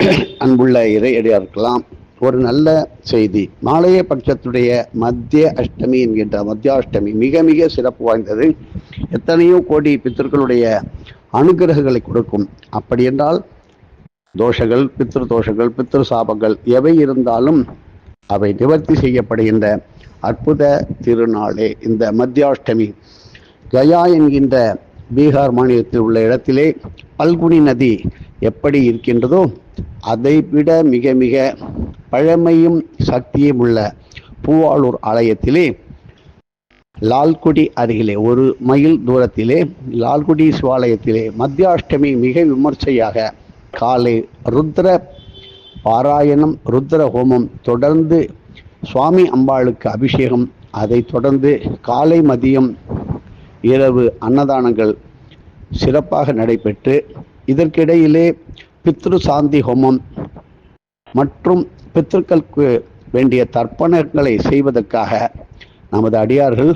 அன்புள்ள இறையடியாருக்கலாம் ஒரு நல்ல செய்தி. மாலைய பட்சத்துடைய மத்திய அஷ்டமி என்கின்ற மத்தியாஷ்டமி மிக மிக சிறப்பு வாய்ந்தது. எத்தனையோ கோடி பித்தர்களுடைய அனுகிரகங்களை கொடுக்கும். அப்படி என்றால் தோஷங்கள் பித்ரு தோஷங்கள் பித்ரு சாபங்கள் எவை இருந்தாலும் அவை நிவர்த்தி செய்யப்படுகின்ற அற்புத திருநாளே இந்த மத்தியாஷ்டமி. கயா என்கின்ற பீகார் மாநிலத்தில் உள்ள இடத்திலே பல்குனி நதி எப்படி இருக்கின்றதோ அதை விட மிக மிக பழமையும் சக்தியும் உள்ள பூவாளூர் ஆலயத்திலே லால்குடி அருகிலே ஒரு மைல் தூரத்திலே லால்குடி சிவாலயத்திலே மத்தியாஷ்டமி மிக விமர்சையாக காலை ருத்ர பாராயணம் ருத்ர ஹோமம் தொடர்ந்து சுவாமி அம்பாளுக்கு அபிஷேகம் அதைத் தொடர்ந்து காலை மதியம் இரவு அன்னதானங்கள் சிறப்பாக நடைபெற்று இதற்கிடையிலே பித்ரு சாந்தி ஹோமம் மற்றும் பித்ருக்களுக்கு வேண்டிய தர்ப்பணங்களை செய்வதற்காக நமது அடியார்கள்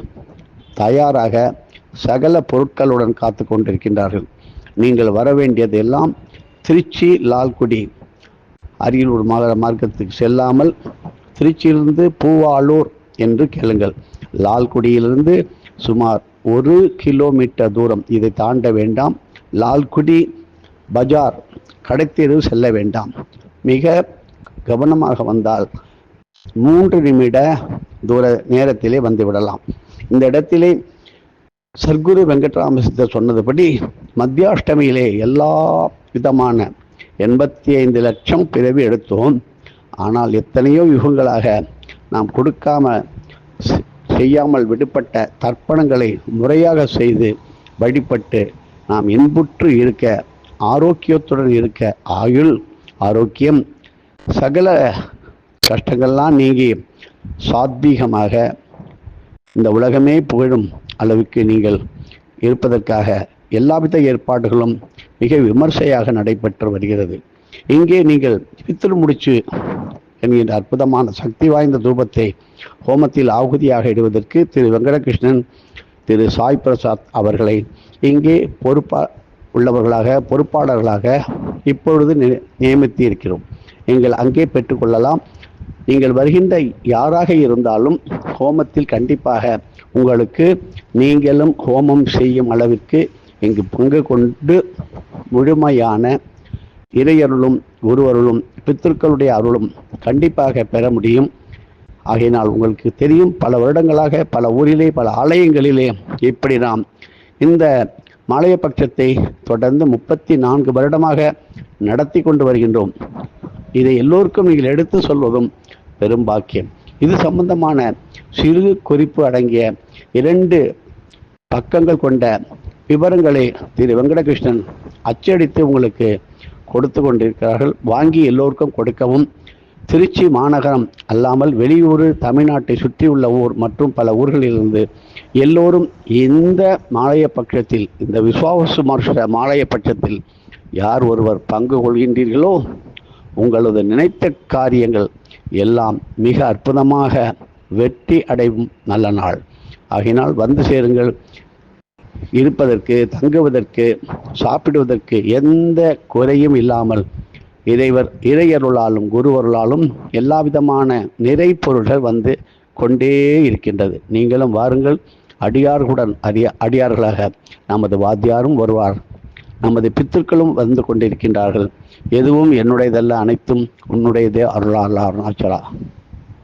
தயாராக சகல பொருட்களுடன் காத்து கொண்டிருக்கின்றார்கள். நீங்கள் வர வேண்டியது எல்லாம் திருச்சி லால்குடி அரியலூர் மாநகர மார்க்கத்துக்கு செல்லாமல் திருச்சியிலிருந்து பூவாளூர் என்று கேளுங்கள். லால்குடியிலிருந்து சுமார் ஒரு கிலோமீட்டர் தூரம். இதை தாண்ட வேண்டாம். லால்குடி பஜார் கடைத்தெரு செல்ல வேண்டாம். மிக கவனமாக வந்தால் மூன்று நிமிட தூர நேரத்திலே வந்து விடலாம் இந்த இடத்திலே சர்க்குரு வெங்கட்ராம சித்தர் சொன்னதுபடி மத்தியாஷ்டமியிலே எல்லா விதமான எண்பத்தி ஐந்து லட்சம் பிறவி எடுத்தோம். ஆனால் எத்தனையோ யுகங்களாக நாம் கொடுக்காம செய்யாமல் விடுபட்ட தர்ப்பணங்களை முறையாக செய்து வழிபட்டு நாம் இன்புற்று இருக்க ஆரோக்கியத்துடன் இருக்க ஆயுள் ஆரோக்கியம் சகல கஷ்டங்கள்லாம் நீங்கி சாத்வீகமாக இந்த உலகமே புகழும் அளவுக்கு நீங்கள் இருப்பதற்காக எல்லாவித ஏற்பாடுகளும் மிக விமர்சையாக நடைபெற்று வருகிறது. இங்கே நீங்கள் பித்திரு முடிச்சு என்கின்ற அற்புதமான சக்தி வாய்ந்த தூபத்தை ஹோமத்தில் ஆகுதியாக இடுவதற்கு திரு வெங்கடகிருஷ்ணன் திரு சாய் பிரசாத் அவர்களை இங்கே பொறுப்பா உள்ளவர்களாக பொறுப்பாளர்களாக இப்பொழுது நி- நியமித்து இருக்கிறோம் நீங்கள் அங்கே பெற்றுக்கொள்ளலாம். நீங்கள் வருகின்ற யாராக இருந்தாலும் ஹோமத்தில் கண்டிப்பாக உங்களுக்கு நீங்களும் ஹோமம் செய்யும் அளவிற்கு இங்கு பங்கு கொண்டு முழுமையான இறையருளும் குருவருளும் பித்தர்களுடைய அருளும் கண்டிப்பாக பெற முடியும். ஆகையினால் உங்களுக்கு தெரியும் பல வருடங்களாக பல ஊரிலே பல ஆலயங்களிலே இப்படி நாம் இந்த மாலைய பட்சத்தை தொடர்ந்து முப்பத்தி நான்கு வருடமாக நடத்தி கொண்டு வருகின்றோம். இதை எல்லோருக்கும் நீங்கள் எடுத்து சொல்வதும் பெரும் பாக்கியம். இது சம்பந்தமான சிறு குறிப்பு அடங்கிய இரண்டு பக்கங்கள் கொண்ட விவரங்களை திரு வெங்கடகிருஷ்ணன் அச்சடித்து உங்களுக்கு கொடுத்து கொண்டிருக்கிறார்கள். வாங்கி எல்லோருக்கும் கொடுக்கவும் திருச்சி மாநகரம் அல்லாமல் வெளியூர் தமிழ்நாட்டை சுற்றியுள்ள ஊர் மற்றும் பல ஊர்களிலிருந்து எல்லோரும் இந்த மாலைய பட்சத்தில் இந்த விஸ்வாவசு மருஷ மாலைய பட்சத்தில் யார் ஒருவர் பங்கு கொள்கின்றீர்களோ உங்களது நினைத்த காரியங்கள் எல்லாம் மிக அற்புதமாக வெற்றி அடையும் நல்ல நாள். ஆகினால் வந்து சேருங்கள். இருப்பதற்கு தங்குவதற்கு சாப்பிடுவதற்கு எந்த குறையும் இல்லாமல் இறைவர் இறையருளாலும் குருவருளாலும் எல்லா விதமான நிறை பொருள்கள் வந்து கொண்டே இருக்கின்றது. நீங்களும் வாருங்கள். அடியார்களுடன் அடிய அடியார்களாக நமது வாத்தியாரும் வருவார். நமது பித்தர்களும் வந்து கொண்டிருக்கின்றார்கள். எதுவும் என்னுடையதல்ல அனைத்தும் உன்னுடையதே அருளாளா அருணாச்சலா